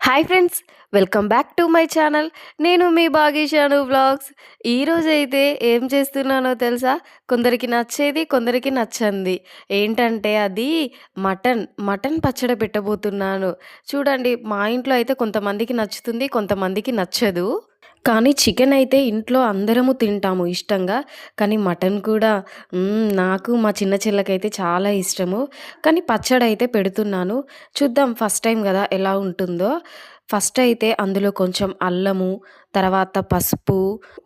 Hi friends welcome back to my channel. నేను మీ బాగీషాను ఈరోజు ఈరోజైతే ఏం చేస్తున్నానో తెలుసా? కొందరికి నచ్చేది కొందరికి నచ్చంది. ఏంటంటే అది మటన్ మటన్ పచ్చడి పెట్టబోతున్నాను. చూడండి మా ఇంట్లో అయితే కొంతమందికి నచ్చుతుంది కొంతమందికి నచ్చదు. కానీ చికెన్ అయితే ఇంట్లో అందరము తింటాము ఇష్టంగా. కానీ మటన్ కూడా నాకు మా చిన్న చెల్లకైతే చాలా ఇష్టము. కానీ పచ్చడి అయితే పెడుతున్నాను. చూద్దాం ఫస్ట్ టైం కదా ఎలా ఉంటుందో. ఫస్ట్ అయితే అందులో కొంచెం అల్లము తర్వాత పసుపు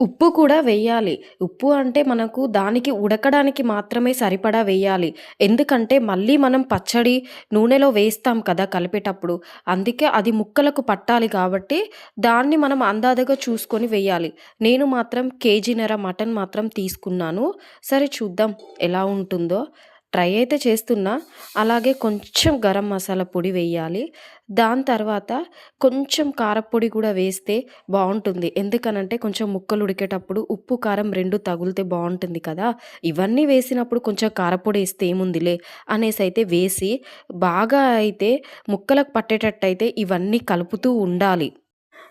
ఉప్పు కూడా వేయాలి. ఉప్పు అంటే మనకు దానికి ఉడకడానికి మాత్రమే సరిపడా వేయాలి. ఎందుకంటే మళ్ళీ మనం పచ్చడి నూనెలో వేస్తాం కదా కలిపేటప్పుడు. అందుకే అది ముక్కలకు పట్టాలి కాబట్టి దాన్ని మనం అందాదగా చూసుకొని వేయాలి. నేను మాత్రం కేజీన్నర మటన్ మాత్రం తీసుకున్నాను. సరే చూద్దాం ఎలా ఉంటుందో. ట్రై అయితే చేస్తున్నా. అలాగే కొంచెం గరం మసాలా పొడి వేయాలి. దాని తర్వాత కొంచెం కారపొడి కూడా వేస్తే బాగుంటుంది. ఎందుకనంటే కొంచెం ముక్కలు ఉడికేటప్పుడు ఉప్పు కారం రెండు తగిలితే బాగుంటుంది కదా. ఇవన్నీ వేసినప్పుడు కొంచెం కారపొడి వేస్తే ఏముందిలే అనేసి అయితే వేసి బాగా అయితే ముక్కలకు పట్టేటట్టు అయితే ఇవన్నీ కలుపుతూ ఉండాలి.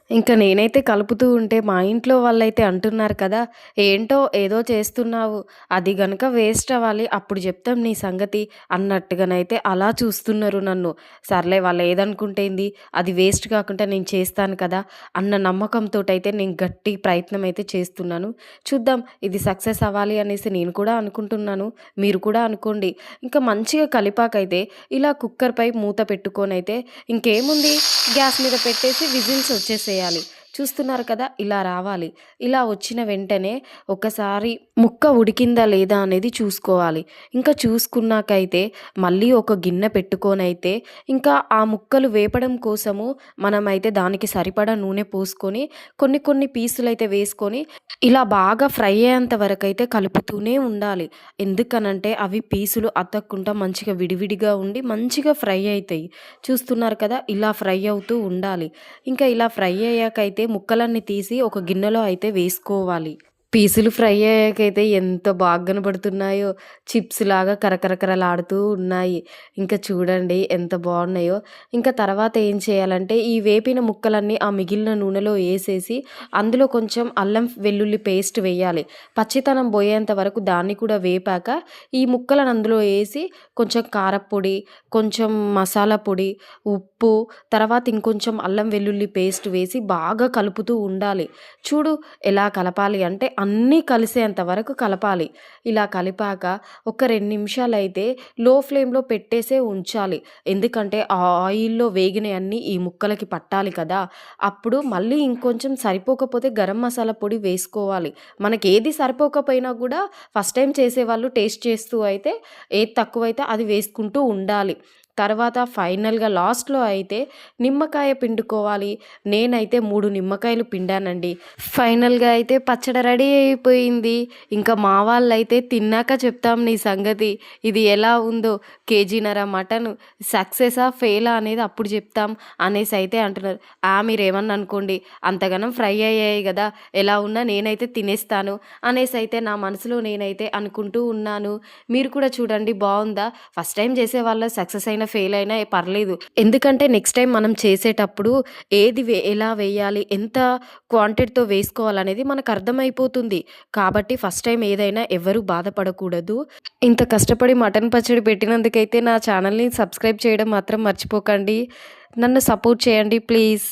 ఇంకా నేనైతే కలుపుతూ ఉంటే మా ఇంట్లో వాళ్ళైతే అంటున్నారు కదా ఏంటో ఏదో చేస్తున్నావు అది గనక వేస్ట్ అవ్వాలి అప్పుడు చెప్తాం నీ సంగతి అన్నట్టుగానైతే అలా చూస్తున్నారు నన్ను. సర్లే వాళ్ళు ఏదనుకుంటేంది అది వేస్ట్ కాకుండా నేను చేస్తాను కదా అన్న నమ్మకంతో అయితే నేను గట్టి ప్రయత్నం అయితే చేస్తున్నాను. చూద్దాం ఇది సక్సెస్ అవ్వాలి అనేసి నేను కూడా అనుకుంటున్నాను. మీరు కూడా అనుకోండి. ఇంకా మంచిగా కలిపాకైతే ఇలా కుక్కర్పై మూత పెట్టుకొని అయితే ఇంకేముంది? గ్యాస్ మీద పెట్టేసి విజిల్స్ చేయాలి. చూస్తున్నారు కదా ఇలా రావాలి. ఇలా వచ్చిన వెంటనే ఒకసారి ముక్క ఉడికిందా లేదా అనేది చూసుకోవాలి. ఇంకా చూసుకున్నాకైతే మళ్ళీ ఒక గిన్నె పెట్టుకొని అయితే ఇంకా ఆ ముక్కలు వేపడం కోసము మనమైతే దానికి సరిపడా నూనె పోసుకొని కొన్ని కొన్ని పీసులు అయితే వేసుకొని ఇలా బాగా ఫ్రై అయ్యేంత వరకు అయితే కలుపుతూనే ఉండాలి. ఎందుకనంటే అవి పీసులు అతక్కుండా మంచిగా విడివిడిగా ఉండి మంచిగా ఫ్రై అవుతాయి చూస్తున్నారు కదా ఇలా ఫ్రై అవుతూ ఉండాలి. ఇంకా ఇలా ఫ్రై అయ్యాకైతే ముక్కలన్నీ తీసి ఒక గిన్నెలో అయితే వేసుకోవాలి. పీసులు ఫ్రై అయ్యాకైతే ఎంత బాగా కనబడుతున్నాయో. చిప్స్ లాగా కరకరకరలాడుతూ ఉన్నాయి. ఇంకా చూడండి ఎంత బాగున్నాయో. ఇంకా తర్వాత ఏం చేయాలంటే ఈ వేపిన ముక్కలన్నీ ఆ మిగిలిన నూనెలో వేసేసి అందులో కొంచెం అల్లం వెల్లుల్లి పేస్ట్ వేయాలి. పచ్చితనం పోయేంత వరకు దాన్ని కూడా వేపాక ఈ ముక్కలను అందులో వేసి కొంచెం కారపొడి కొంచెం మసాలా పొడి ఉప్పు తర్వాత ఇంకొంచెం అల్లం వెల్లుల్లి పేస్ట్ వేసి బాగా కలుపుతూ ఉండాలి. చూడు ఎలా కలపాలి అంటే అన్నీ కలిసేంత వరకు కలపాలి. ఇలా కలిపాక ఒక రెండు నిమిషాలు అయితే లో ఫ్లేమ్లో పెట్టేసే ఉంచాలి. ఎందుకంటే ఆ ఆయిల్లో వేగినవన్నీ ఈ ముక్కలకి పట్టాలి కదా. అప్పుడు మళ్ళీ ఇంకొంచెం సరిపోకపోతే గరం మసాలా పొడి వేసుకోవాలి. మనకి ఏది సరిపోకపోయినా కూడా ఫస్ట్ టైం చేసేవాళ్ళు టేస్ట్ చేస్తూ అయితే ఏది తక్కువైతే అది వేసుకుంటూ ఉండాలి. తర్వాత ఫైనల్గా లాస్ట్లో అయితే నిమ్మకాయ పిండుకోవాలి. నేనైతే మూడు నిమ్మకాయలు పిండానండి. ఫైనల్గా అయితే పచ్చడి రెడీ అయిపోయింది. ఇంకా మా వాళ్ళు అయితే తిన్నాక చెప్తాం నీ సంగతి. ఇది ఎలా ఉందో? కేజీనర మటన్ సక్సెసా? ఫెయిలా? అనేది అప్పుడు చెప్తాం అనేసి అయితే అంటున్నారు. ఆ మీరేమన్నా అనుకోండి అంతగానం ఫ్రై అయ్యాయి కదా ఎలా ఉన్నా నేనైతే తినేస్తాను అనేసి అయితే నా మనసులో నేనైతే అనుకుంటూ ఉన్నాను. మీరు కూడా చూడండి బాగుందా? ఫస్ట్ టైం చేసే వాళ్ళ సక్సెస్ అయిన ఫెయిల్ అయినా పర్లేదు. ఎందుకంటే నెక్స్ట్ టైం మనం చేసేటప్పుడు ఏది వే ఎలా వేయాలి ఎంత క్వాంటిటీతో వేసుకోవాలనేది మనకు అర్థమైపోతుంది. కాబట్టి ఫస్ట్ టైం ఏదైనా ఎవరు బాధపడకూడదు. ఇంత కష్టపడి మటన్ పచ్చడి పెట్టినందుకైతే నా ఛానల్ని సబ్స్క్రైబ్ చేయడం మాత్రం మర్చిపోకండి. నన్ను సపోర్ట్ చేయండి ప్లీజ్